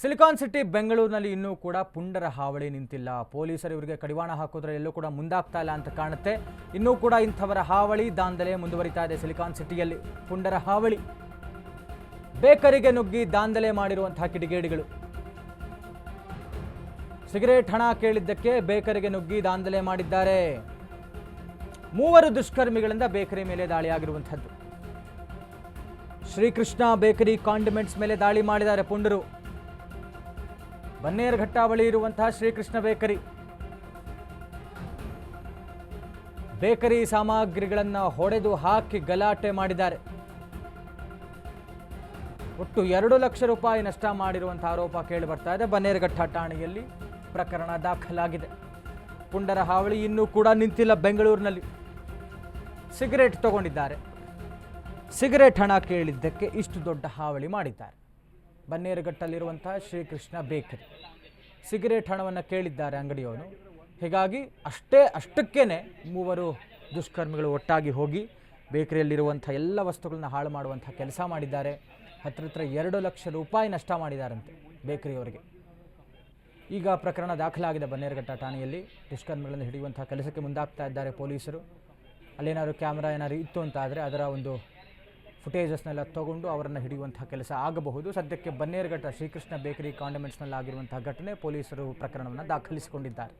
Silicon city ಬೆಂಗಳೂರಿನಲ್ಲಿ ಇನ್ನೂ ಕೂಡ ಪುಂಡರ ಹಾವಳಿ ನಿಂತಿಲ್ಲ. ಪೊಲೀಸರು ಇವರಿಗೆ ಕಡಿವಾಣ ಹಾಕೋದ್ರೆ ಎಲ್ಲೂ ಕೂಡ ಮುಂದಾಗ್ತಾ ಇಲ್ಲ ಅಂತ ಕಾಣುತ್ತೆ. ಇನ್ನೂ ಕೂಡ ಇಂಥವರ ಹಾವಳಿ ದಾಂಧಲೆ ಮುಂದುವರಿತಾ ಇದೆ ಸಿಲಿಕಾನ್ ಸಿಟಿಯಲ್ಲಿ. ಪುಂಡರ ಹಾವಳಿ. ಬೇಕರಿಗೆ ನುಗ್ಗಿ ದಾಂಧಲೆ ಮಾಡಿರುವಂತಹ ಕಿಡಿಗೇಡಿಗಳು. ಸಿಗರೇಟ್ ಹಣ ಕೇಳಿದ್ದಕ್ಕೆ ಬೇಕರಿಗೆ ನುಗ್ಗಿ ದಾಂಧಲೆ ಮಾಡಿದ್ದಾರೆ. ಮೂವರು ದುಷ್ಕರ್ಮಿಗಳಿಂದ ಬೇಕರಿ ಮೇಲೆ ದಾಳಿಯಾಗಿರುವಂಥದ್ದು. ಶ್ರೀಕೃಷ್ಣ ಬೇಕರಿ ಕಾಂಡಿಮೆಂಟ್ಸ್ ಮೇಲೆ ದಾಳಿ ಮಾಡಿದ್ದಾರೆ ಪುಂಡರು. ಬನ್ನೇರುಘಟ್ಟ ಬಳಿ ಇರುವಂತಹ ಶ್ರೀಕೃಷ್ಣ ಬೇಕರಿ. ಬೇಕರಿ ಸಾಮಗ್ರಿಗಳನ್ನು ಹೊಡೆದು ಹಾಕಿ ಗಲಾಟೆ ಮಾಡಿದ್ದಾರೆ. ಒಟ್ಟು ಎರಡು ಲಕ್ಷ ರೂಪಾಯಿ ನಷ್ಟ ಮಾಡಿರುವಂಥ ಆರೋಪ ಕೇಳಿ ಬರ್ತಾ ಇದೆ. ಬನ್ನೇರುಘಟ್ಟ ಠಾಣೆಯಲ್ಲಿ ಪ್ರಕರಣ ದಾಖಲಾಗಿದೆ. ಪುಂಡರ ಹಾವಳಿ ಇನ್ನೂ ಕೂಡ ನಿಂತಿಲ್ಲ ಬೆಂಗಳೂರಿನಲ್ಲಿ. ಸಿಗರೇಟ್ ತಗೊಂಡಿದ್ದಾರೆ. ಸಿಗರೇಟ್ ಹಣ ಕೇಳಿದ್ದಕ್ಕೆ ಇಷ್ಟು ದೊಡ್ಡ ಹಾವಳಿ ಮಾಡಿದ್ದಾರೆ. ಬನ್ನೇರುಘಟ್ಟಲ್ಲಿರುವಂತಹ ಶ್ರೀಕೃಷ್ಣ ಬೇಕರಿ. ಸಿಗರೇಟ್ ಹಣವನ್ನು ಕೇಳಿದ್ದಾರೆ ಅಂಗಡಿಯವನು ಹೀಗಾಗಿ ಅಷ್ಟೇ ಅಷ್ಟಕ್ಕೇ ಮೂವರು ದುಷ್ಕರ್ಮಿಗಳು ಒಟ್ಟಾಗಿ ಹೋಗಿ ಬೇಕರಿಯಲ್ಲಿರುವಂಥ ಎಲ್ಲ ವಸ್ತುಗಳನ್ನ ಹಾಳು ಮಾಡುವಂಥ ಕೆಲಸ ಮಾಡಿದ್ದಾರೆ. ಹತ್ರ ಹತ್ರ ಎರಡು ಲಕ್ಷ ರೂಪಾಯಿ ನಷ್ಟ ಮಾಡಿದ್ದಾರಂತೆ ಬೇಕರಿಯವರಿಗೆ. ಈಗ ಪ್ರಕರಣ ದಾಖಲಾಗಿದೆ ಬನ್ನೇರುಘಟ್ಟ ಠಾಣೆಯಲ್ಲಿ. ದುಷ್ಕರ್ಮಿಗಳನ್ನು ಹಿಡಿಯುವಂಥ ಕೆಲಸಕ್ಕೆ ಮುಂದಾಗ್ತಾ ಇದ್ದಾರೆ ಪೊಲೀಸರು. ಅಲ್ಲೇನಾದ್ರು ಕ್ಯಾಮ್ರಾ ಏನಾದ್ರು ಇತ್ತು ಅಂತ ಆದರೆ ಅದರ ಒಂದು ಫುಟೇಜಸ್ನೆಲ್ಲ ತಗೊಂಡು ಅವರನ್ನು ಹಿಡಿಯುವಂತಹ ಕೆಲಸ ಆಗಬಹುದು. ಸದ್ಯಕ್ಕೆ ಬನ್ನೇರುಘಟ್ಟ ಶ್ರೀಕೃಷ್ಣ ಬೇಕರಿ ಕಾಂಡಿಮೆಂಟ್ಸ್ನಲ್ಲಿ ಆಗಿರುವಂತಹ ಘಟನೆ ಪೊಲೀಸರು ಪ್ರಕರಣವನ್ನು ದಾಖಲಿಸಿಕೊಂಡಿದ್ದಾರೆ.